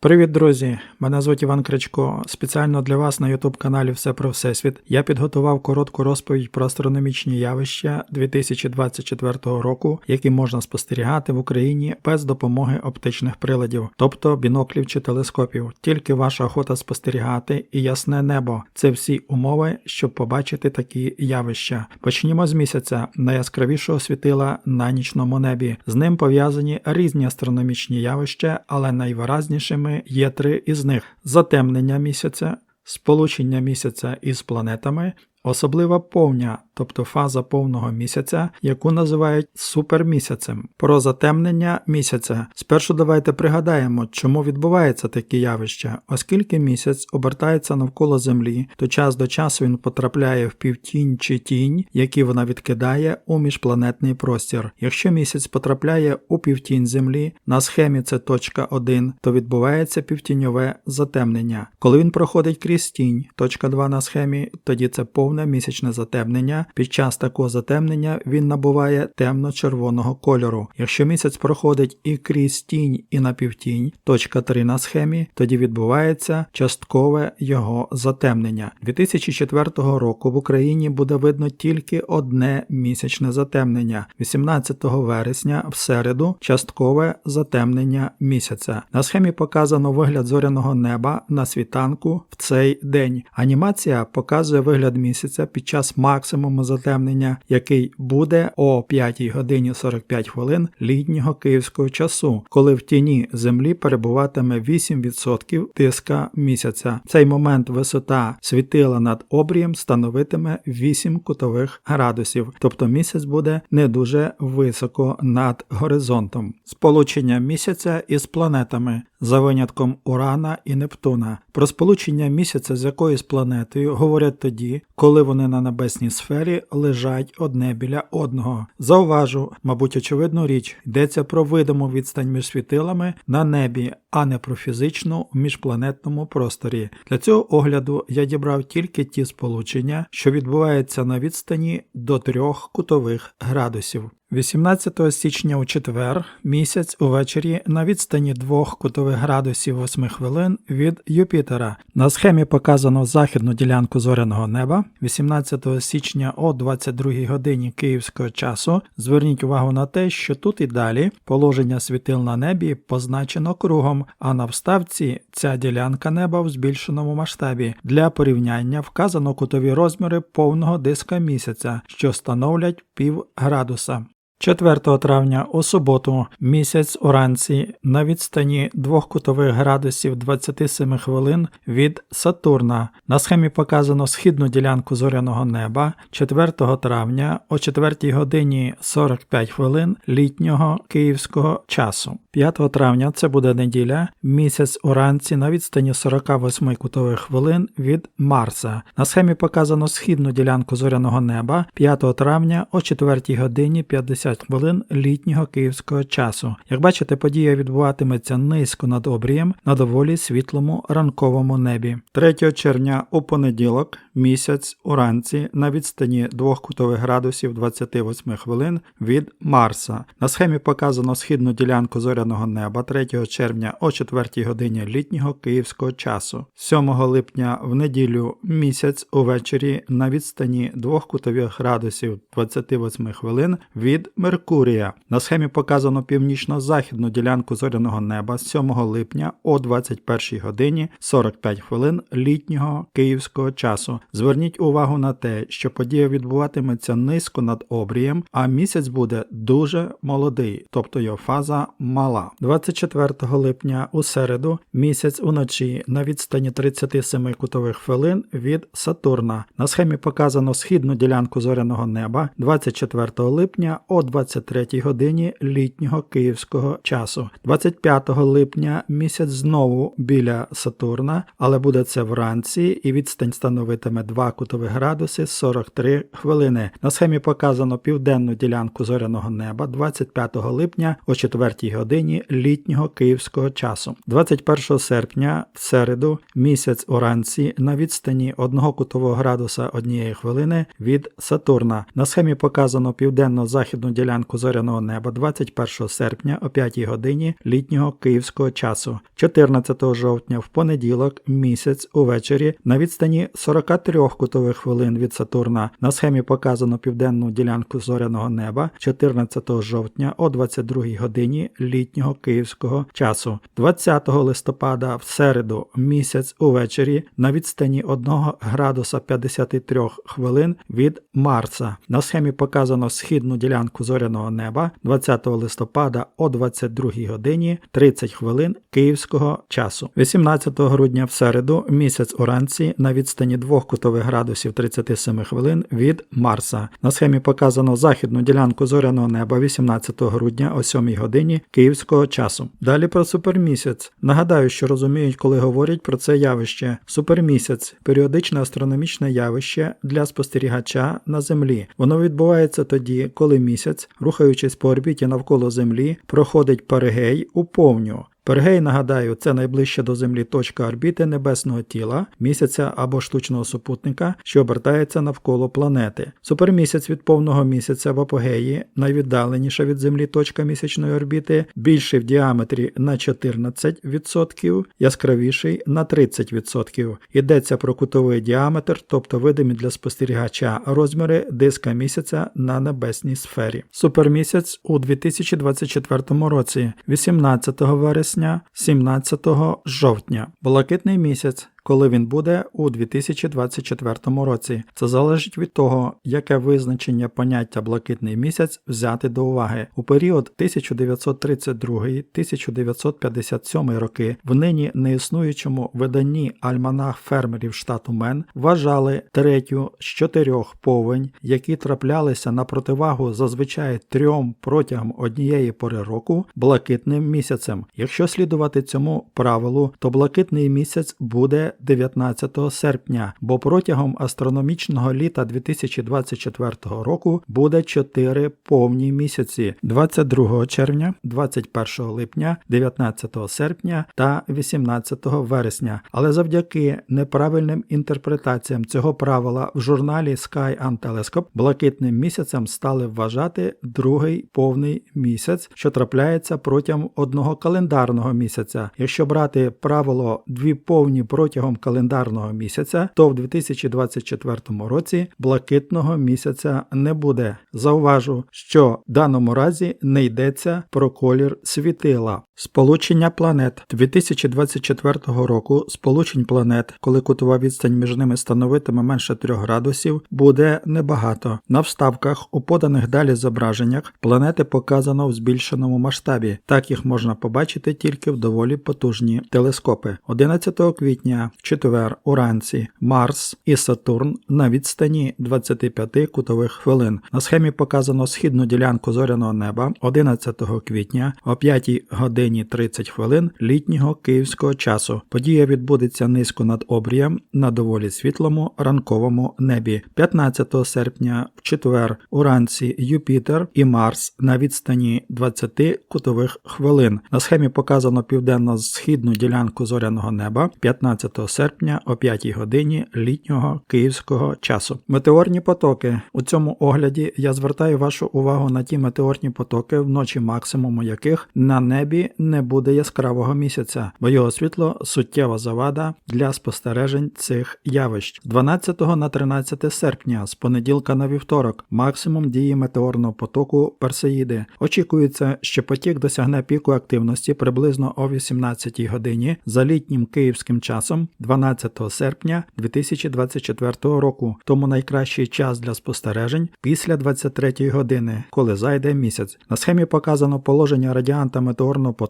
Привіт, друзі! Мене звуть Іван Кричко. Спеціально для вас на YouTube каналі Все про Всесвіт я підготував коротку розповідь про астрономічні явища 2024 року, які можна спостерігати в Україні без допомоги оптичних приладів, тобто біноклів чи телескопів. Тільки ваша охота спостерігати і ясне небо це всі умови, щоб побачити такі явища. Почнімо з місяця, найяскравішого світила на нічному небі. З ним пов'язані різні астрономічні явища, але найвиразнішими є три із них: затемнення місяця, сполучення місяця із планетами, особлива повня, тобто фаза повного місяця, яку називають супермісяцем. Про затемнення місяця. Спершу давайте пригадаємо, чому відбувається таке явище, оскільки місяць обертається навколо Землі, то час до часу він потрапляє в півтінь чи тінь, які вона відкидає у міжпланетний простір. Якщо місяць потрапляє у півтінь Землі, на схемі це точка 1, то відбувається півтіньове затемнення. Коли він проходить крізь тінь, точка 2 на схемі, тоді це повне місячне затемнення. Під час такого затемнення він набуває темно-червоного кольору. Якщо місяць проходить і крізь тінь, і на півтінь, точка 3 на схемі, тоді відбувається часткове його затемнення. 2004 року в Україні буде видно тільки одне місячне затемнення. 18 вересня в середу часткове затемнення місяця. На схемі показано вигляд зоряного неба на світанку в цей день. Анімація показує вигляд місяця під час максимуму затемнення, який буде о 5 годині 45 хвилин літнього київського часу, коли в тіні землі перебуватиме 8% тиска місяця. В цей момент висота світила над обрієм становитиме 8 кутових градусів, тобто місяць буде не дуже високо над горизонтом. Сполучення місяця із планетами за винятком Урана і Нептуна. Про сполучення місяця з якоюсь планетою говорять тоді, коли вони на небесній сфері лежать одне біля одного. Зауважу, мабуть, очевидну річ, йдеться про видиму відстань між світилами на небі, а не про фізичну в міжпланетному просторі. Для цього огляду я дібрав тільки ті сполучення, що відбуваються на відстані до трьох кутових градусів. 18 січня у четвер місяць увечері на відстані 2 кутових градусів 8 хвилин від Юпітера. На схемі показано західну ділянку зоряного неба. 18 січня о 22 годині київського часу. Зверніть увагу на те, що тут і далі положення світил на небі позначено кругом, а на вставці ця ділянка неба в збільшеному масштабі. Для порівняння вказано кутові розміри повного диска місяця, що становлять пів градуса. 4 травня у суботу місяць уранці на відстані 2 кутових градусів 27 хвилин від Сатурна. На схемі показано східну ділянку зоряного неба 4 травня о 4 годині 45 хвилин літнього київського часу. 5 травня це буде неділя, місяць уранці на відстані 48 кутових хвилин від Марса. На схемі показано східну ділянку зоряного неба 5 травня о 4 годині 50 хвилин літнього київського часу. Як бачите, подія відбуватиметься низько над обрієм на доволі світлому ранковому небі. 3 червня у понеділок місяць уранці на відстані 2 кутових градусів 28 хвилин від Марса. На схемі показано східну ділянку зоряного неба 3 червня о 4 годині літнього київського часу. 7 липня в неділю місяць увечері на відстані 2 кутових градусів 28 хвилин від Меркурія. На схемі показано північно-західну ділянку зоряного неба 7 липня о 21 годині 45 хвилин літнього київського часу. Зверніть увагу на те, що подія відбуватиметься низько над обрієм, а місяць буде дуже молодий, тобто його фаза мала. 24 липня у середу місяць уночі на відстані 37 кутових хвилин від Сатурна. На схемі показано східну ділянку зоряного неба 24 липня о 23 годині літнього київського часу. 25 липня місяць знову біля Сатурна, але буде це вранці і відстань становитиме 2 кутових градуси 43 хвилини. На схемі показано південну ділянку зоряного неба 25 липня о 4 годині літнього київського часу. 21 серпня в середу місяць уранці на відстані 1 кутового градуса 1 хвилини від Сатурна. На схемі показано південно-західну ділянку зоряного неба 21 серпня о 5 годині літнього київського часу, 14 жовтня в понеділок місяць увечері на відстані 43 кутових хвилин від Сатурна. На схемі показано південну ділянку зоряного неба 14 жовтня о 22 годині літнього київського часу, 20 листопада в середу місяць увечері на відстані 1 градуса 53 хвилин від Марса. На схемі показано східну ділянку зоряного неба 20 листопада о 22 годині 30 хвилин київського часу. 18 грудня в середу місяць уранці на відстані 2 кутових градусів 37 хвилин від Марса. На схемі показано західну ділянку зоряного неба 18 грудня о 7 годині київського часу. Далі про супермісяць. Нагадаю, що розуміють, коли говорять про це явище. Супермісяць періодичне астрономічне явище для спостерігача на Землі. Воно відбувається тоді, коли місяць, рухаючись по орбіті навколо Землі, проходить перигей у повню. Пергей, нагадаю, це найближча до Землі точка орбіти небесного тіла, місяця або штучного супутника, що обертається навколо планети. Супермісяць від повного місяця в апогеї, найвіддаленіша від Землі точка місячної орбіти, більший в діаметрі на 14%, яскравіший на 30%. Йдеться про кутовий діаметр, тобто видимі для спостерігача розміри диска місяця на небесній сфері. Супермісяць у 2024 році, 18 вересня вересня, 17 жовтня. Блакитний місяць коли він буде у 2024 році. Це залежить від того, яке визначення поняття блакитний місяць взяти до уваги. У період 1932-1957 роки в нині неіснуючому виданні альманах фермерів штату Мен вважали третю з чотирьох повень, які траплялися на противагу зазвичай трьом протягом однієї пори року блакитним місяцем. Якщо слідувати цьому правилу, то блакитний місяць буде 19 серпня, бо протягом астрономічного літа 2024 року буде 4 повні місяці 22 червня, 21 липня, 19 серпня та 18 вересня. Але завдяки неправильним інтерпретаціям цього правила в журналі Sky and Telescope блакитним місяцем стали вважати другий повний місяць, що трапляється протягом одного календарного місяця. Якщо брати правило дві повні протягом протягом календарного місяця, то в 2024 році блакитного місяця не буде. Зауважу, що в даному разі не йдеться про колір світила. Сполучення планет 2024 року сполучень планет, коли кутова відстань між ними становитиме менше 3 градусів, буде небагато. На вставках у поданих далі зображеннях планети показано в збільшеному масштабі. Так їх можна побачити тільки в доволі потужні телескопи. 11 квітня в четвер уранці Марс і Сатурн на відстані 25 кутових хвилин. На схемі показано східну ділянку зоряного неба 11 квітня о 5 годині 30 хвилин літнього київського часу. Подія відбудеться низько над обрієм на доволі світлому ранковому небі. 15 серпня в четвер уранці Юпітер і Марс на відстані 20 кутових хвилин. На схемі показано південно-східну ділянку зоряного неба 15 серпня о 5 годині літнього київського часу. Метеорні потоки. У цьому огляді я звертаю вашу увагу на ті метеорні потоки, вночі максимуму яких на небі не буде яскравого місяця, бо його світло суттєва завада для спостережень цих явищ. З 12 на 13 серпня, з понеділка на вівторок, максимум дії метеорного потоку Персеїди. Очікується, що потік досягне піку активності приблизно о 18 годині за літнім київським часом 12 серпня 2024 року, тому найкращий час для спостережень після 23 години, коли зайде місяць. На схемі показано положення радіанта метеорного потоку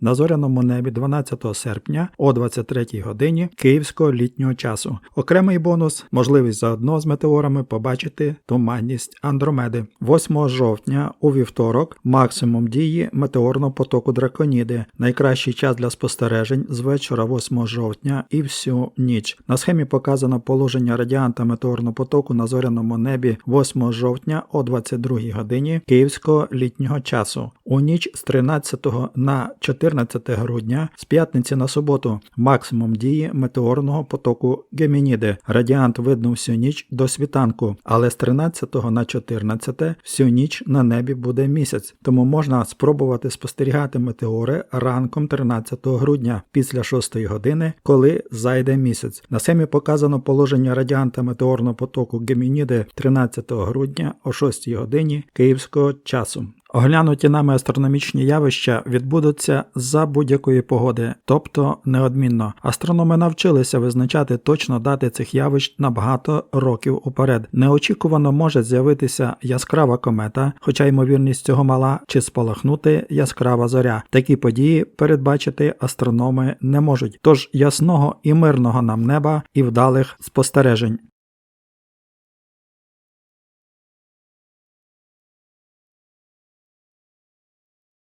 на зоряному небі 12 серпня о 23 годині київського літнього часу. Окремий бонус можливість заодно з метеорами побачити туманність Андромеди. 8 жовтня у вівторок максимум дії метеорного потоку Драконіди. Найкращий час для спостережень з вечора 8 жовтня і всю ніч. На схемі показано положення радіанта метеорного потоку на зоряному небі 8 жовтня о 22 годині київського літнього часу. У ніч з 13 на 14 грудня з п'ятниці на суботу максимум дії метеорного потоку Гемініди. Радіант видно всю ніч до світанку, але з 13 на 14 всю ніч на небі буде місяць, тому можна спробувати спостерігати метеори ранком 13 грудня після 6 години, коли зайде місяць. На схемі показано положення радіанта метеорного потоку Гемініди 13 грудня о 6 годині київського часу. Оглянуті нами астрономічні явища відбудуться за будь-якої погоди, тобто неодмінно. Астрономи навчилися визначати точно дати цих явищ на багато років уперед. Неочікувано може з'явитися яскрава комета, хоча ймовірність цього мала, чи спалахнути яскрава зоря. Такі події передбачити астрономи не можуть. Тож ясного і мирного нам неба і вдалих спостережень.